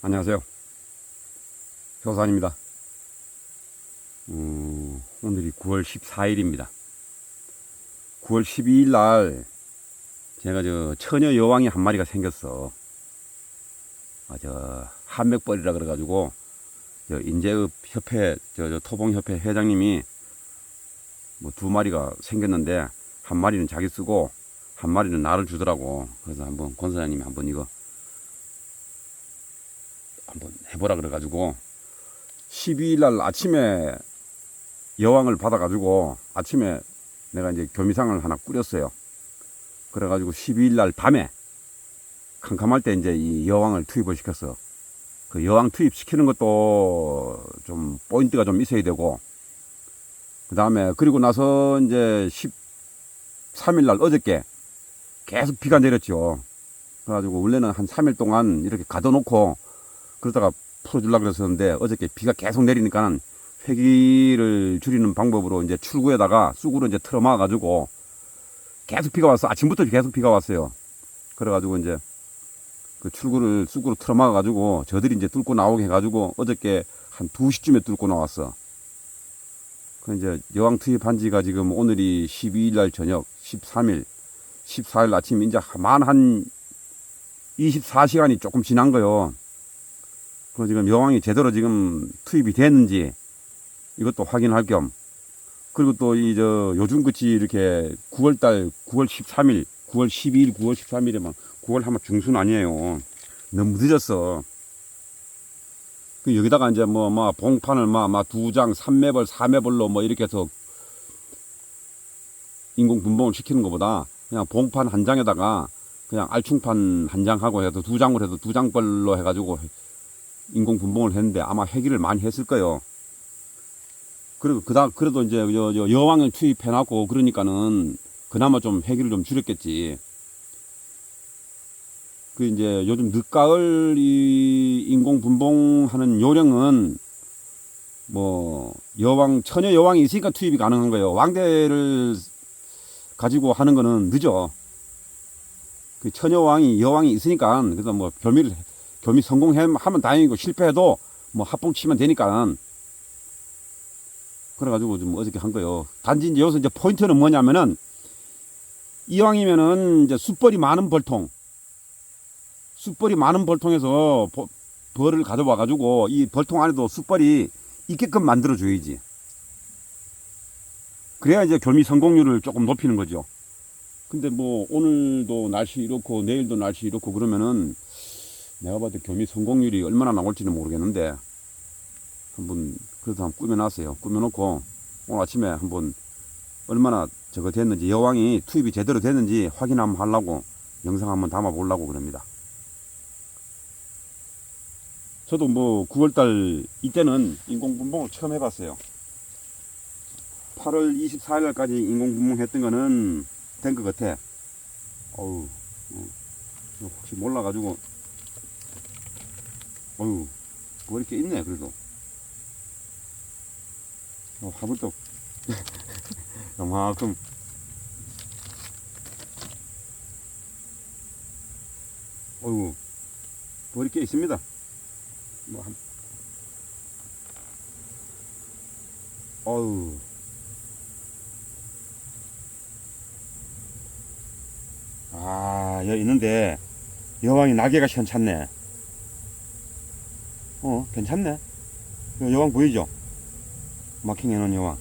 안녕하세요. 효산입니다. 음, 오늘이 9월 14일입니다. 9월 12일 날 제가 저 처녀 여왕이 한 마리가 생겼어. 아, 저 한맥벌이라 그래가지고 저 인제읍 협회 저, 저 토봉 협회 회장님이 뭐 두 마리가 생겼는데 한 마리는 자기 쓰고 한 마리는 나를 주더라고. 그래서 한번 권 사장님이 한번 이거 한번 해보라 그래가지고 12일 날 아침에 여왕을 받아가지고 아침에 내가 이제 교미상을 하나 꾸렸어요. 그래가지고 12일 날 밤에 캄캄할 때 이제 이 여왕을 투입을 시켰어. 그 여왕 투입시키는 것도 좀 포인트가 좀 있어야 되고 그 다음에 그리고 나서 이제 13일 날 어저께 계속 비가 내렸죠. 그래가지고 원래는 한 3일 동안 이렇게 가둬놓고 그러다가 풀어주려고 그랬었는데 어저께 비가 계속 내리니까는 회기를 줄이는 방법으로 이제 출구에다가 쑥으로 이제 틀어막아가지고 계속 비가 왔어. 아침부터 계속 비가 왔어요. 그래가지고 이제 그 출구를 쑥으로 틀어막아가지고 저들이 이제 뚫고 나오게 해가지고 어저께 한 2시쯤에 뚫고 나왔어. 그 이제 여왕 투입한 지가 지금 오늘이 12일 날 저녁, 13일, 14일 아침 이제 만한 24시간이 조금 지난 거요. 그 지금 여왕이 제대로 지금 투입이 됐는지 이것도 확인할 겸. 그리고 또 이 저 요즘 끝이 이렇게 9월달 9월 13일 9월 12일 9월 13일에만 9월 하면 중순 아니에요. 너무 늦었어. 그 여기다가 이제 뭐뭐 봉판을 막두장 3매벌 4매벌로 뭐 이렇게 해서 인공 분봉을 시키는 것보다 그냥 봉판 한 장에다가 그냥 알충판 한 장 하고 해도 두 장을 해도 두 장벌로 해가지고 인공 분봉을 했는데 아마 회기를 많이 했을 거예요. 그리고 그다 그래도 이제 여, 여, 여왕을 투입해놨고 그러니까는 그나마 좀 회기를 좀 줄였겠지. 그 이제 요즘 늦가을 이 인공 분봉하는 요령은 뭐 여왕 처녀 여왕이 있으니까 투입이 가능한 거예요. 왕대를 가지고 하는 거는 늦어. 그 처녀 왕이 여왕이 있으니까 그래서 뭐 교미를 교미 성공하면 다행이고 실패해도 뭐 합봉 치면 되니까 그래가지고 좀 어저께 한 거요. 단지 이제 여기서 이제 포인트는 뭐냐면은 이왕이면은 이제 숯벌이 많은 벌통, 숯벌이 많은 벌통에서 버- 벌을 가져와 가지고 이 벌통 안에도 숯벌이 있게끔 만들어 줘야지. 그래야 이제 교미 성공률을 조금 높이는 거죠. 근데 뭐 오늘도 날씨 이렇고 내일도 날씨 이렇고 그러면은 내가 봐도 교미 성공률이 얼마나 나올지는 모르겠는데 한번 그래도 한번 꾸며놨어요. 꾸며놓고 오늘 아침에 한번 얼마나 저거 됐는지 여왕이 투입이 제대로 됐는지 확인 한번 하려고 영상 한번 담아 보려고 그럽니다. 저도 뭐 9월달 이때는 인공분봉을 처음 해봤어요. 8월 24일까지 인공분봉 했던 거는 된 것 같아. 어우, 어, 혹시 몰라가지고 뭐 이렇게 있네, 그래도. 어, 화불떡. 요만큼. 뭐 이렇게 있습니다. 뭐, 한, 어휴. 아, 여기 있는데, 여왕이 날개가 시원찮네. 어, 괜찮네. 여- 여왕 보이죠? 마킹 해놓은 여왕.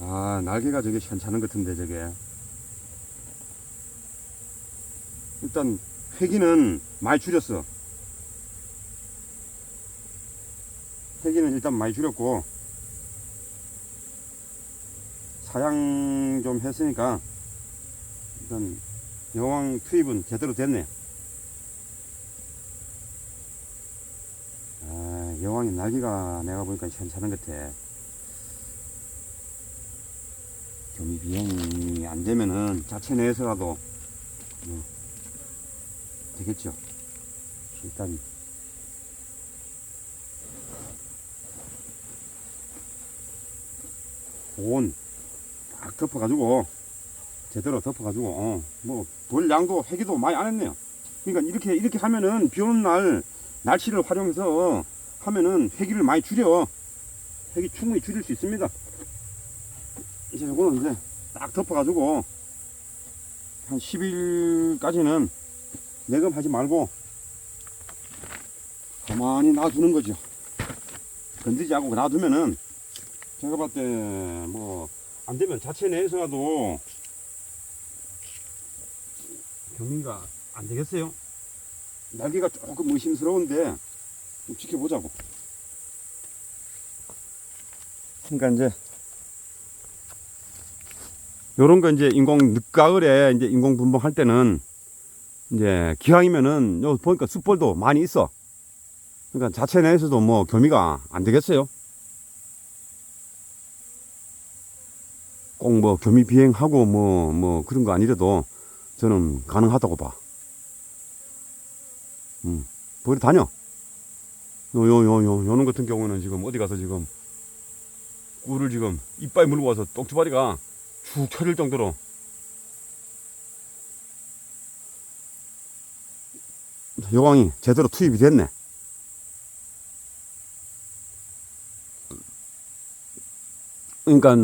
아, 날개가 저게 괜찮은 것 같은데, 저게. 일단, 회기는 많이 줄였어. 회기는 일단 많이 줄였고, 사양 좀 했으니까, 일단, 여왕 투입은 제대로 됐네. 아, 여왕이 날개가 내가 보니까 괜찮은 것 같아. 교미 비용이 안 되면은 자체 내에서라도 뭐 되겠죠. 일단 온딱 덮어가지고 제대로 덮어가지고 어, 뭐볼 양도 해기도 많이 안 했네요. 그러니까 이렇게 이렇게 하면은 비 오는 날 날씨를 활용해서 하면은 해기를 많이 줄여 해기 충분히 줄일 수 있습니다. 이제 이거는 이제 딱 덮어가지고 한 10일까지는 내금하지 말고 가만히 놔두는 거죠. 건드리지 않고 놔두면은 제가 봤을 때 뭐 안 되면 자체 내에서라도 경미가 안 되겠어요? 날개가 조금 의심스러운데 좀 지켜보자고. 그러니까 이제 요런 거 이제 인공 늦가을에 이제 인공 분봉할 때는 이제 기왕이면은 요 보니까 숯벌도 많이 있어. 그러니까 자체 내에서도 뭐 교미가 안 되겠어요. 꼭 뭐 교미 비행하고 뭐뭐 그런 거 아니래도 저는 가능하다고 봐. 음, 버리 다녀. 요, 요, 요, 요, 요놈 같은 경우는 지금 어디 가서 지금 꿀을 지금 이빨 물고 와서 똥주바리가 축 쳐질 정도로 여왕이 제대로 투입이 됐네. 그러니까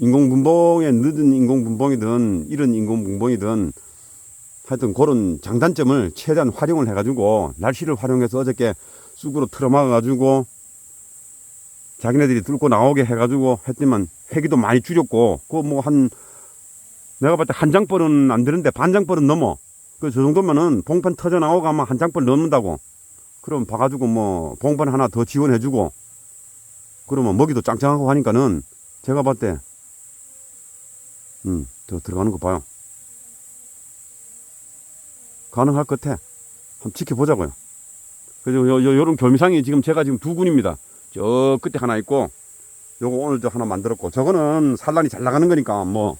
인공분봉에 늦은 인공분봉이든 이런 인공분봉이든 하여튼 그런 장단점을 최대한 활용을 해가지고 날씨를 활용해서 어저께 쑥으로 틀어막아가지고 자기네들이 뚫고 나오게 해가지고 했더만 회기도 많이 줄였고 그 뭐 한 내가 봤을 때 한 장벌은 안 되는데 반 장벌은 넘어. 그 저 정도면은 봉판 터져 나오고 아마 한 장벌 넘는다고. 그럼 봐가지고 뭐 봉판 하나 더 지원해주고 그러면 먹이도 짱짱하고 하니까는 제가 봤을 때 음, 더 들어가는 거 봐요. 가능할 것 같아. 한번 지켜보자고요. 그리고 요, 요, 요런 교미상이 지금 제가 지금 두 군입니다. 저 끝에 하나 있고, 요거 오늘 저 하나 만들었고, 저거는 산란이 잘 나가는 거니까 뭐,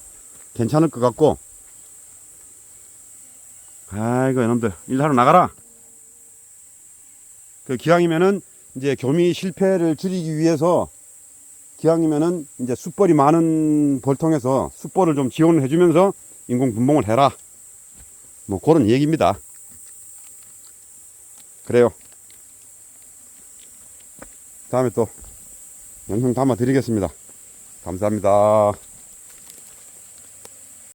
괜찮을 것 같고, 아이고, 이놈들, 일하러 나가라! 그 기왕이면은, 이제 교미 실패를 줄이기 위해서, 기왕이면은, 이제 숯벌이 많은 벌통에서 숯벌을 좀 지원을 해주면서 인공 분봉을 해라. 뭐 그런 얘기입니다. 그래요. 다음에 또 영상 담아 드리겠습니다. 감사합니다.